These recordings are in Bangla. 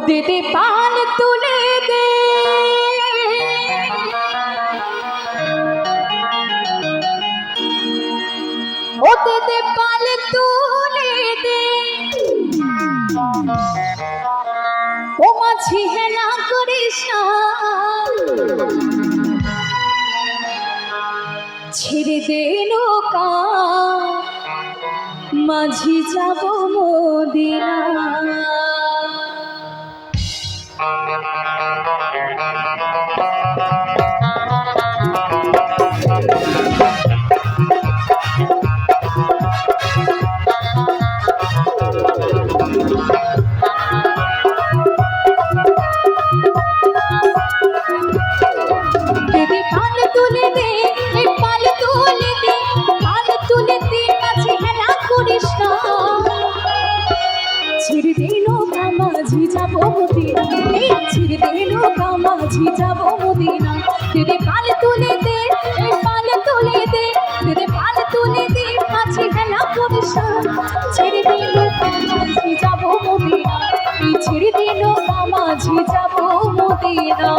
দিদি পাল তুলে দে। ও দিদি পাল তুলে দে। ও মাঝি হেনা করিস না। ছেড়ে দে নৌকা। মাঝি যাব মদিনা ছিড়ে দে নৌকা, মাঝি যাব মদিনা। ছিড়ে দে নৌকা, মাঝি যাব মদিনা। দিদি পাল তুলে দে নৌকা মাঝি যাব মদিনা।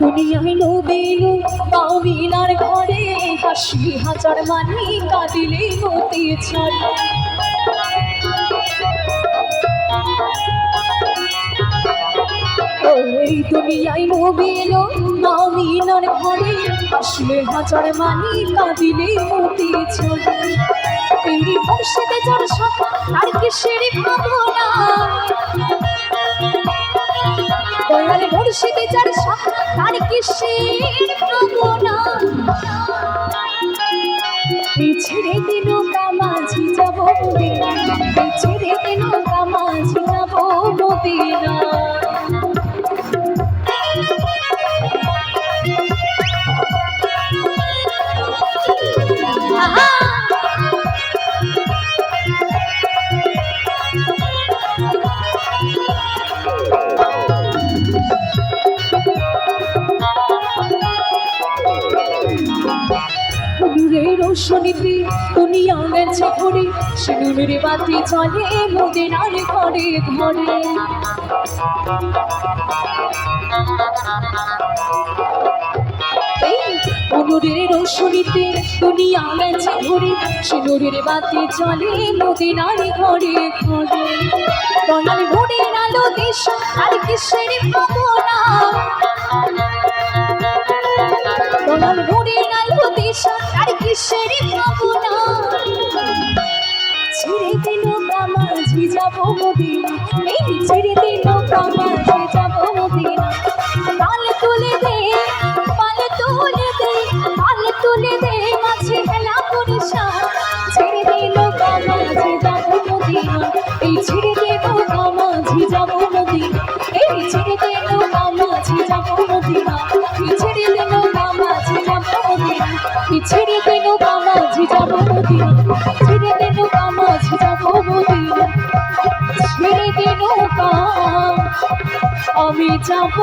দুনিয়ায় নবীনু মামিনার ঘরে হাসি হাজার মানি কাঁদিলে মতি ছড়ে। এই দুনিয়ায় নবীনু মামিনার ঘরে হাসলে হাজার মানি কাঁদিলে মতি ছড়ে। এই মুর্শিদে যার সখা আর কিসের ভাবনা? কিসের ভাবনা এই ছেড়ে দিল কামাঝি যাব মদিনা নুরের রোশনীতে দুনিয়া গেছে ঘুরে সে বাতি চলে মদিনার ঘরে ঘরে। এই অনুরের রোশনীতে দুনিয়া গেছে ঘুরে সে বাতি চলে মদিনার ঘরে ঘরে। দয়াল ভোরের আলো দেশ আর কিসের ভাবনা যাব মদিনা। এই ছেড়ে দিল কামাঝি যাব মদিনা। পাল তুলে দে, পাল তুলে দে, পাল তুলে দে, মাঝে করিস না। ছেড়ে দিল কামাঝি যাব মদিনা। এই ছেড়ে দিল কামাঝি যাব মদিনা। এই ছেড়ে দিল কামাঝি যাব মদিনা। এই ছেড়ে দিল কামাঝি যাব মদিনা। এই ছেড়ে দিল কামাঝি যাব মদিনা। ছেড়ে দিল কামাঝি যাব মদিনা। আমি যাব